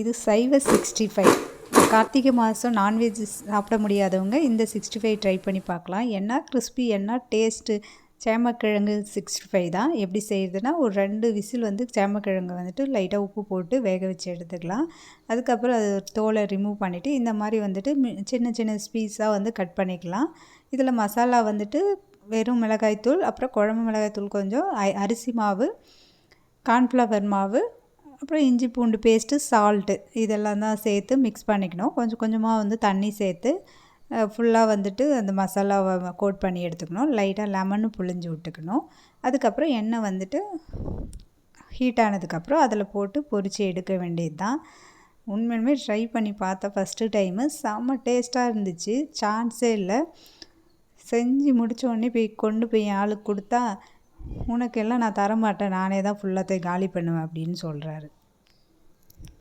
இது சைவ sixty five. Karthigai மாதம் நான்வெஜ் சாப்பிட முடியாதவங்க இந்த சிக்ஸ்டி ஃபைவ் ட்ரை பண்ணி பார்க்கலாம். என்ன கிறிஸ்பி என்ன டேஸ்ட்டு? சேமக்கிழங்கு சிக்ஸ்டி ஃபைவ் தான். எப்படி செய்கிறதுனா ஒரு ரெண்டு விசில் வந்து சேமக்கிழங்கு வந்துட்டு லைட்டாக உப்பு போட்டு வேக வச்சு எடுத்துக்கலாம். அதுக்கப்புறம் அது தோலை ரிமூவ் பண்ணிவிட்டு இந்த மாதிரி வந்துட்டு சின்ன சின்ன ஸ்பீஸாக வந்து கட் பண்ணிக்கலாம். இதில் மசாலா வந்துட்டு வெறும் மிளகாய்த்தூள் அப்புறம் குழம்பு மிளகாய்த்தூள் கொஞ்சம் அரிசி மாவு கார்ன்ஃப்ளவர் மாவு அப்புறம் இஞ்சி பூண்டு பேஸ்ட்டு சால்ட்டு இதெல்லாம் தான் சேர்த்து மிக்ஸ் பண்ணிக்கணும். கொஞ்சம் கொஞ்சமாக வந்து தண்ணி சேர்த்து ஃபுல்லாக வந்துட்டு அந்த மசாலாவை கோட் பண்ணி எடுத்துக்கணும். லைட்டாக லெமனு புழிஞ்சு விட்டுக்கணும். அதுக்கப்புறம் எண்ணெய் வந்துட்டு ஹீட் ஆனதுக்கப்புறம் அதில் போட்டு பொரித்து எடுக்க வேண்டியது தான் உண்மையுமே ட்ரை பண்ணி பார்த்தேன் ஃபஸ்ட்டு டைமு செம்ம டேஸ்ட்டாக இருந்துச்சு. சான்ஸே இல்லை. செஞ்சு முடித்தோடனே போய் கொண்டு போய் ஆளுக்கு கொடுத்தா உனக்கெல்லாம் நான் தரமாட்டேன். நானே தான் ஃபுல்லாத்தையும் காலி பண்ணுவேன் அப்படின்னு சொல்கிறாரு